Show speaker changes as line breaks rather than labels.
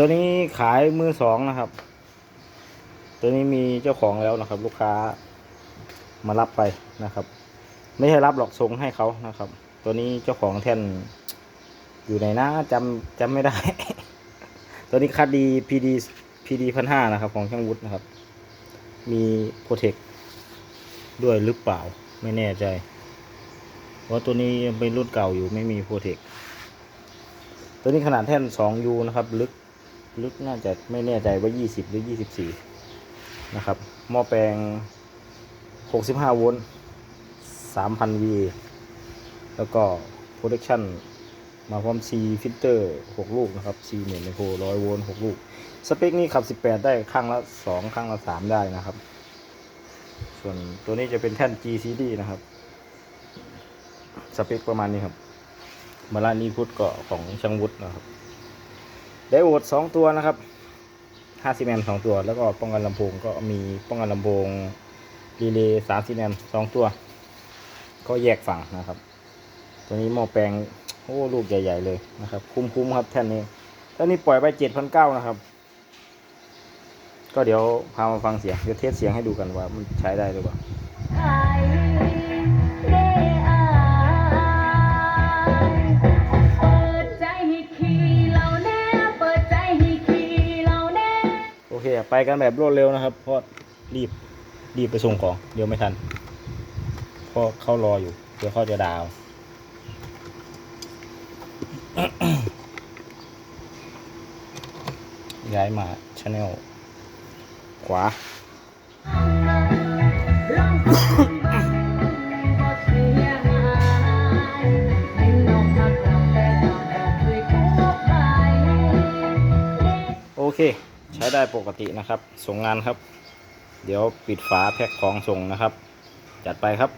ตัวนี้ขายมือสองนะครับ ตัวนี้มีเจ้าของแล้วนะครับ ลูกค้ามารับไปนะครับ ไม่ใช่รับหรอกส่งให้เขานะครับ ตัวนี้เจ้าของแท่นอยู่ในหน้าจำจำไม่ได้ ตัวนี้คัดดี PD PD พันห้านะครับ ของช่างวุฒินะครับ มีโปรเทคด้วยหรือเปล่าไม่แน่ใจเพราะตัวนี้ยังเป็นรุ่นเก่าอยู่ไม่มีโปรเทคตัวนี้ขนาดแท่น 2U นะครับ ลึก ลึกน่าจะไม่แน่ใจว่า 20 หรือ 24 นะครับ หม้อแปลง 65 โวลต์ 3,000 VA แล้วก็ protection มาพร้อม C filter 6ลูกนะครับ C เมนไมโคร100 โวลต์ 6 ลูก สเปคนี้ขับ 18 ได้ข้างละ 2 ข้างละ 3 ได้นะครับ ส่วนตัวนี้จะเป็นแท่น GCD นะครับ สเปคประมาณนี้ครับ มาลานีพุทธก็ของช่างวุฒินะครับ ไดโอดสองตัวนะครับห้าสิแอมสองตัว แล้วก็ป้องกันลำโพงก็มีป้องกันลำโพงรีเลย์สามสิแอมสองตัว ก็แยกฝั่งนะครับ ตัวนี้หม้อแปลงโอ้ลูกใหญ่ ๆ เลยนะครับ คุ้มๆครับแท่นนี้ท่านนี้ปล่อยไปเจ็ดพันเก้านะครับ ก็เดี๋ยวพามาฟังเสียงเดี๋ยวเทสเสียงให้ดูกันว่ามันใช้ได้หรือเปล่า เค ไปกันแบบรวดเร็วนะครับ เพราะรีบรีบไปส่งของ เดี๋ยวไม่ทันเพราะเขารออยู่ เดี๋ยวเขาจะดาวย้ายมาชาแนลขวา
ลองฟังเบิ่งบ่เสียหายให้น้องพักหลับแต่นอนบอกด้วยผู้ไป
โอเค ใช้ได้ปกตินะครับ ส่งงานครับ เดี๋ยวปิดฝาแพ็คของส่งนะครับ จัดไปครับ